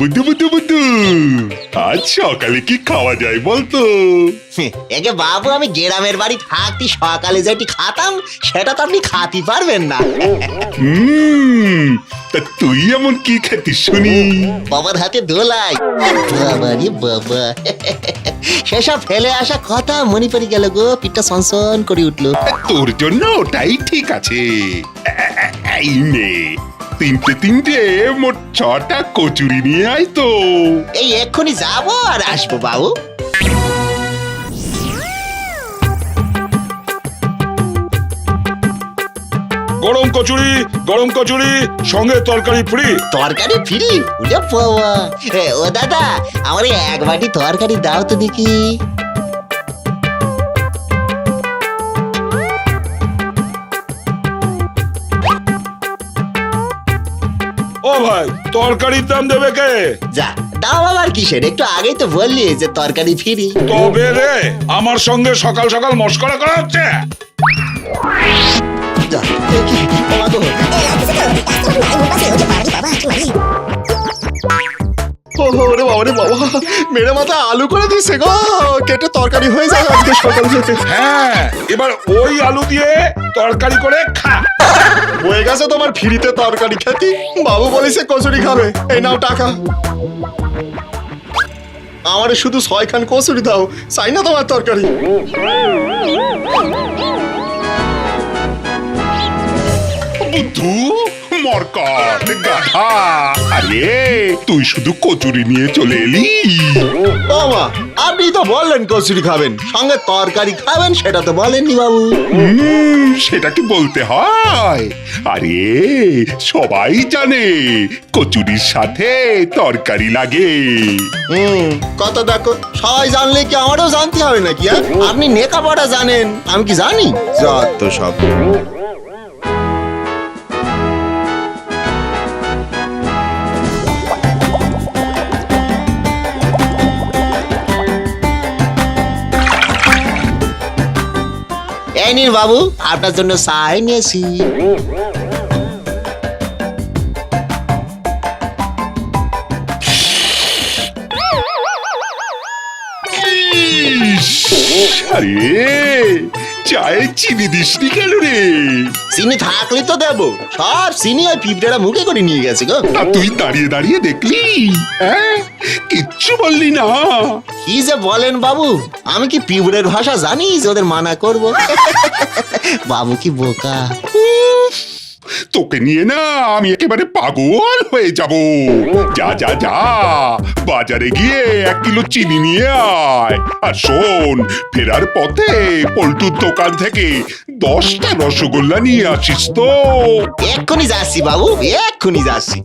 বুদ্ধু বুদ্ধু বুদ্ধু। আজ সকালে কি খাওয়া যায় বলতো? একে বাবু আমি গ্রামের বাড়ি থাকতে সকালে যেটি খাতাম সেটা তো আপনি খাতি পারবেন না। তা তুই এমন কি শুনি? বাবার হাতে দোলাই। বাবা বাবা। সেসব ফেলে আসা কথা মনে পড়ে গেল গো পিঠটা সনসন করে উঠল। তোর জন্য ওটাই ঠিক আছে। এই নে তিনটে তিনটে মোট ছটা কচুরি নিয়ে আয় তো। এই এক্ষুনি যাব আর আসব বাবু। গরম কচুরি গরম কচুরি সঙ্গে তরকারি ফ্রি তরকারি ফিরি? বাবা এ, ও দাদা আমার এই এক বাটি তরকারি দাও তো দেখি। ও ভাই তরকারির দাম দেবে কে? যা দাম আবার কিসের? একটু আগেই তো বললি যে তরকারি ফিরি। তবে রে আমার সঙ্গে সকাল সকাল মস্করা করা হচ্ছে? যা, দেখি, ও মা গো। ওরে বাবা রে বাবা মেরে মাথা আলু করে দিছে গো। কেটে তরকারি হয়ে যায় আজকে সকাল। থেকে হ্যাঁ এবার ওই আলু দিয়ে তরকারি করে খা। হয়ে গেছে তোমার ফ্রিতে তরকারি খেতি। বাবু বলেছে কচুরি খাবে। এই নাও টাকা। আমারে শুধু ছয়খান কচুরি দাও। চাই না তোমার তরকারি। বুদ্ধু মরকট গাধা। আরে তুই শুধু কচুরি নিয়ে চলে এলি। মা আপনি তো বললেন কচুরি খাবেন সঙ্গে তরকারি খাবেন সেটা তো বলেননি বাবু। সেটা কি বলতে হয়? আরে সবাই জানে কচুরির সাথে তরকারি লাগে। হুম কত দেখো সবাই জানলে কি আমারও জানতে হবে নাকি হ্যাঁ? আপনি নেকাপড়া জানেন আমি কি জানি? যত সব। নিন বাবু আপনার জন্য চাই নিয়েছি আরে চায়ে চিনি দিসনি কেন রে? চিনি থাকলে তো দেবো। সব চিনি আর পিঁপড়েরা মুখে করে নিয়ে গেছে গো। তা তুই দাঁড়িয়ে দাঁড়িয়ে দেখলি? হ্যাঁ? কিচ্ছু বললি না। কি যে বলেন বাবু? আমি কি পিঁপড়ের ভাষা জানি যে ওদের মানা করব? বাবু কি বোকা? তোকে নিয়ে না আমি একেবারে পাগল হয়ে যাব। যা যা যা। বাজারে গিয়ে এক কিলো চিনি নিয়ে আয়। আর শোন ফেরার পথে পল্টুর দোকান থেকে দশটা রসগোল্লা নিয়ে আসিস তো। এক্ষুনি যাচ্ছি বাবু এক্ষুনি যাচ্ছি।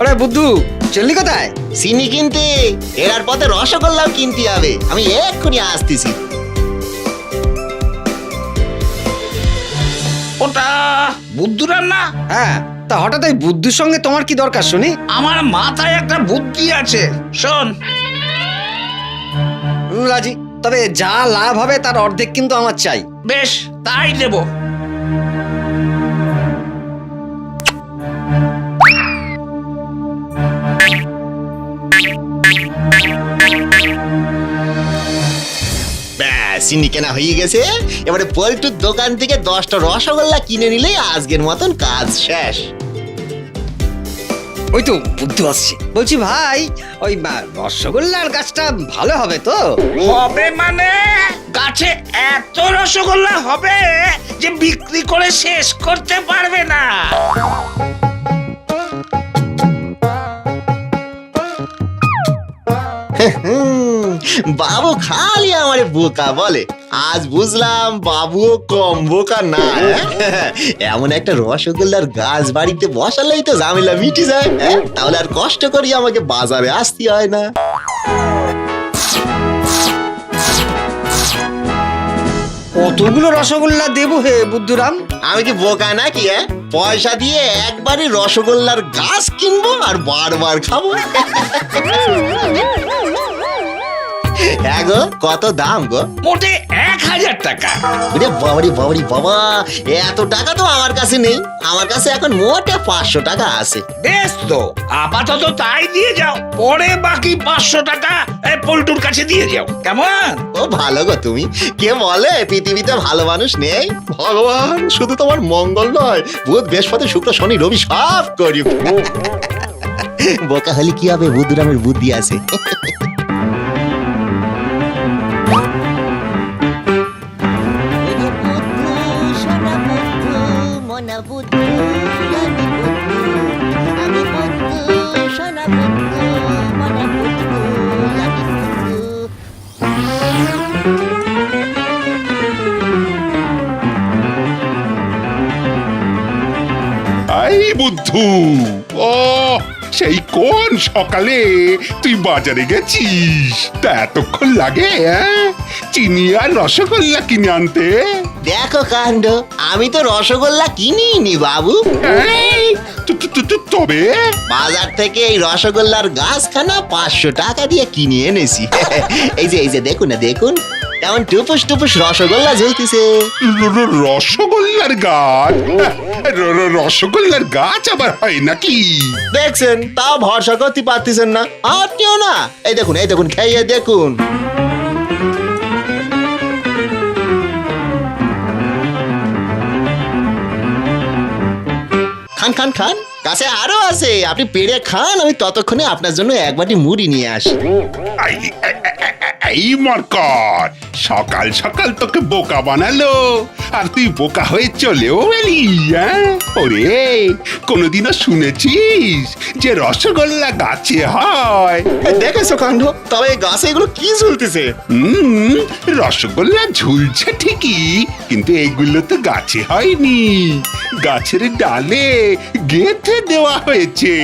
আরে বুদ্ধু চললি কোথায়? চিনি কিনতে? এরার পথে রসগোল্লাও কিনতে হবে। আমি এক্ষুনি আসতেছি। ওটা বুদ্ধুরার না হ্যাঁ তা হঠাৎ এই বুদ্ধুর সঙ্গে তোমার কি দরকার শুনি? আমার মাথায় একটা বুদ্ধি আছে শোন। রাজি। তবে যা লাভ হবে তার অর্ধেক কিন্তু আমার চাই। বেশ তাই দেব। চিনি কেনা হয়ে গেছে। এবারে পল্টুর দোকান থেকে দশটা রসগোল্লা কিনে নিলেই আজকের মতন কাজ শেষ। ওই তো বুদ্ধু আসছে। বলছি ভাই ওই মা- রসগোল্লার গাছটা ভালো হবে তো? হবে মানে? গাছে এত রসগোল্লা হবে যে বিক্রি করে শেষ করতে পারবে না। বাবু খালি আমারে বোকা বলে। আজ বুঝলাম বাবু কম বোকা না হ্যাঁ? এমন একটা রসগোল্লার গাছ বাড়িতে বসালেই তো ঝামেলা মিটে যায় হ্যাঁ? তাহলে আর কষ্ট করি আমাকে বাজারে আসতে হয় না। কতগুলো রসগোল্লা দেবো হে বুদ্ধুরাম? আমি কি বোকা নাকি হ্যাঁ? পয়সা দিয়ে একবারই রসগোল্লার গাছ কিনবো আর বারবার খাব? হ্যাঁ গো কত দাম গো? মোটে এক হাজার টাকা। ওরে বাবারি বাবারি বাবা এত টাকা তো আমার কাছে নেই। আমার কাছে এখন মোটে পাঁচশো টাকা আছে। বেশ তো আপাতত তাই দিয়ে যাও। পরে বাকি পাঁচশো টাকা পল্টুর কাছে দিয়ে যাও। কেমন? ও ভালো গো তুমি। কে বলে পৃথিবীতে ভালো মানুষ নেই? ভগবান শুধু তোমার মঙ্গল নয় বুধ বৃহস্পতি শুক্র শনি রবি সব করি বোকা হলে কি হবে? বুদ্ধরামের বুদ্ধি আছে। আই বুদ্ধু। ও সেই কোন সকালে তুই বাজারে গেছিস? তা এতক্ষণ লাগে হ্যাঁ? চিনি আর রসগোল্লা কিনে আনতে। দেখো কাণ্ড আমি তো রসগোল্লা কিনিনি বাবু। এই, তু- তু- তু- তু- তবে? বাজার থেকে এই রসগোল্লার গাছখানা পাঁচশো টাকা দিয়ে কিনে এনেছি। এই যে এই যে দেখুন না দেখুন। কেমন টুপুস টুপুস রসগোল্লা ঝুলতেছে। রসগোল্লার গাছ? রসগোল্লার গাছ আবার হয় নাকি? দেখছেন তাও ভরসা করতে পারতেছেন না। আপনিও না। এই দেখুন এই দেখুন খেয়ে দেখুন। খান খান খান। কাছে আরও আছে। আপনি পেড়ে খান আমি ততক্ষণে আপনার জন্য এক বাটি মুড়ি নিয়ে আসি। এই, মরকট সকাল সকাল তোকে বোকা বানালো। আর তুই বোকা হয়ে চলেও এলি হ্যাঁ? ওরে কোনোদিনও শুনেছিস যে রসগোল্লা গাছে হয়? দেখেছ কাণ্ড? তবে এই গাছে এগুলো কি ঝুলতেছে? হুম রসগোল্লা ঝুলছে ঠিকই কিন্তু এগুলো তো গাছে হয়নি। গাছের ডালে গেঁথে দেওয়া হয়েছে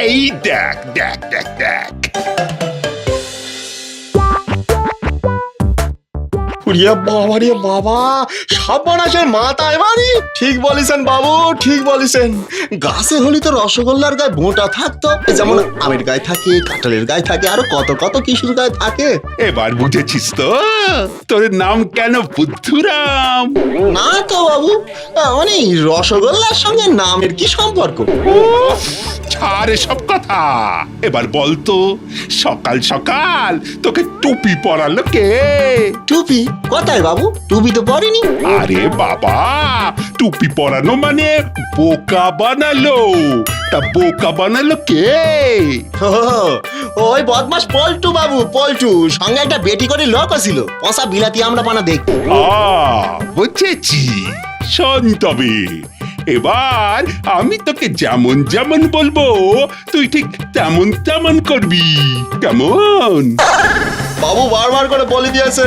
এই দেখ দেখ দেখ দেখ উড়িয়া বাবা রে বাবা। সর্বনাশের মাথায় বাড়ি ঠিক বলেছেন বাবু ঠিক বলেছেন। গাছে হলি তো রসগোল্লার গায়ে বোঁটা থাকতো। যেমন আমের গায়ে থাকে কাঁঠালের গায়ে থাকে আরও কত কত কিছুর গায়ে থাকে। এবার বুঝেছিস তো? তোর নাম কেন বুদ্ধুরাম না তো বাবু মানে রসগোল্লার সঙ্গে নামের কি সম্পর্ক? ছাড় সব কথা। এবার বলতো সকাল সকাল তোকে টুপি পরালো কে? টুপি? কোথায় বাবু? টুপি তো পরেনি আরে বাবা টুপি পরানো মানে বোকা বানালো। তা বোকা বানালো কে? ওই বদমাস পল্টু বাবু পল্টু। সঙ্গে একটা বেটি করে লোক ছিল। পশা বিলাতি আমরা পানা দেখ আ বুঝেছি। শোন তবে এবার আমি তোকে যেমন যেমন বলব তুই ঠিক তেমন তেমন করবি। কেমন? বাবু বারবার করে বলে দিয়েছে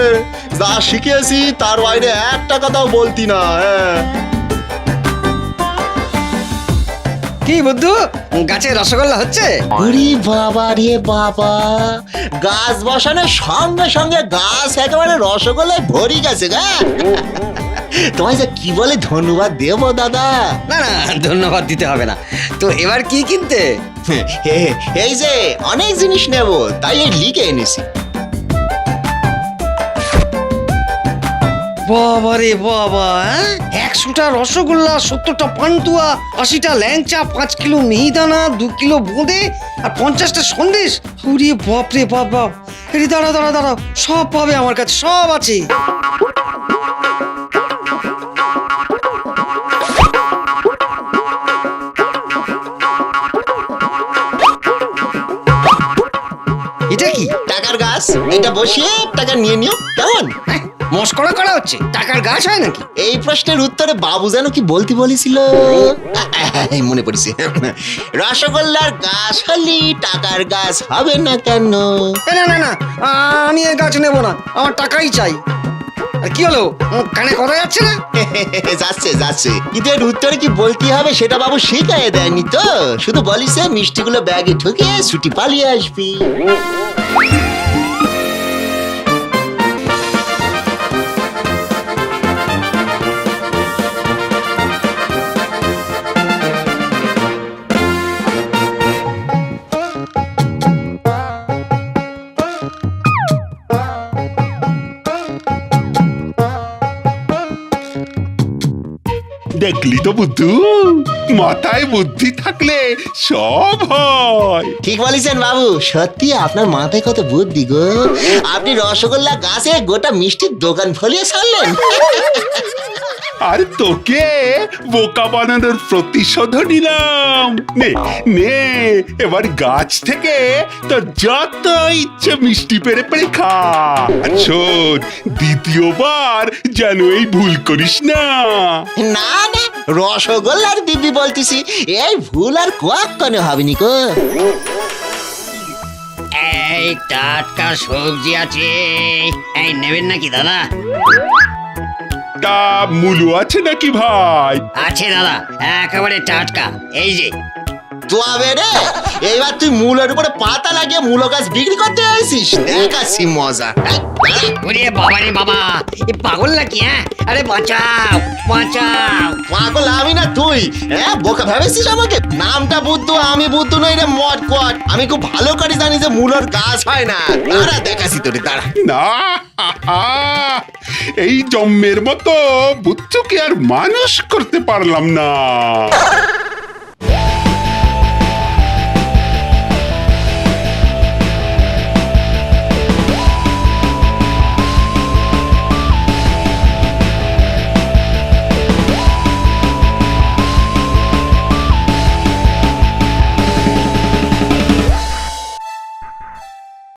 যা শিখিয়েছি তার বাইরে একটা কথাও বলতি না হ্যাঁ। কি বুদ্ধু গাছে রসগোল্লা হচ্ছে? ওরে বাবা রে বাবা গাছ বসানোর সঙ্গে সঙ্গে গাছ একেবারে রসগোল্লায় ভরি গেছে গা তোমায় যে কি বলে ধন্যবাদ দেবো দাদা? না না ধন্যবাদ দিতে হবে না। তো এবার কি কিনতে? এই যে অনেক জিনিস নেব তাই লিখে এনেছি। বাবা রে বাবা হ্যাঁ? একশোটা রসগোল্লা সত্তরটা পান্তুয়া আশিটা ল্যাংচা পাঁচ কিলো মিহিদানা দু কিলো বোঁদে আর পঞ্চাশটা সন্দেশ। উড়ি বাপ রে বাপ বাপ। এরি দাঁড়া দাঁড়া দাঁড়া। সব পাবে আমার কাছে সব আছে। এটা কি? টাকার গাছ এটা বসিয়ে টাকা নিয়ে নিও কেমন? হ্যাঁ, মস্করা করা হচ্ছে? টাকার গাছ হয় নাকি? এই প্রশ্নের উত্তরে বাবু যেন কি বলতে বলেছিল? মনে পড়েছে। রসগোল্লার গাছ হলি টাকার গাছ হবে না কেন? না না না আমি এই গাছ নেব না আমার টাকাই চাই। আর কি হলো? কানে কথা যাচ্ছে না? যাচ্ছে যাচ্ছে। কিন্তু এর উত্তরে কি বলতে হবে সেটা বাবু শিখাই দেয়নি তো। শুধু বলিছে মিষ্টিগুলো ব্যাগে ঢুকে ছুটি পালিয়ে আসবি। দেখলি তো বুদ্ধু, মাথায় বুদ্ধি থাকলে সব হয়। ঠিক বলেছেন বাবু, সত্যি আপনার মাথায় কত বুদ্ধি গো। আপনি রসগোল্লা গাছে গোটা মিষ্টির দোকান ফলিয়ে ছাড়লেন। আর তোকে বোকা বানানোর প্রতিশোধ নিলাম। নে নে এবার গাছ থেকে তোর যত ইচ্ছে মিষ্টি পেরে পেরে খা। শোন দ্বিতীয়বার যেন এই ভুল করিস না। না না রসগোল্লার দিদি বলতেছি এই ভুল আর কখনো হবেনি গো। এই টাটকা সবজি আছে। এই নেবেন নাকি দাদা? তা মূল আছে নাকি ভাই? আছে দাদা একেবারে টাটকা। এই যে তবে রে এইবার তুই মূলের উপরে পাতা লাগিয়ে মূল গাছ বিক্রি করতে আসিস। মজা। ওরে বাবা রে বাবা। এ পাগল নাকি হ্যাঁ? আরে বাঁচাও বাঁচাও। পাগল আমি না তুই। হ্যাঁ বোকা ভেবেছিস আমাকে? নামটা বুদ্ধ আমি বুদ্ধ নই রে মদ কট আমি খুব ভালো করে জানি যে মূলর গাছ হয় না। দাঁড়া দেখাচ্ছি তোরে দাঁড়া। না এই জম্মের মতো বুচ্চুকে আর মানুষ করতে পারলাম না।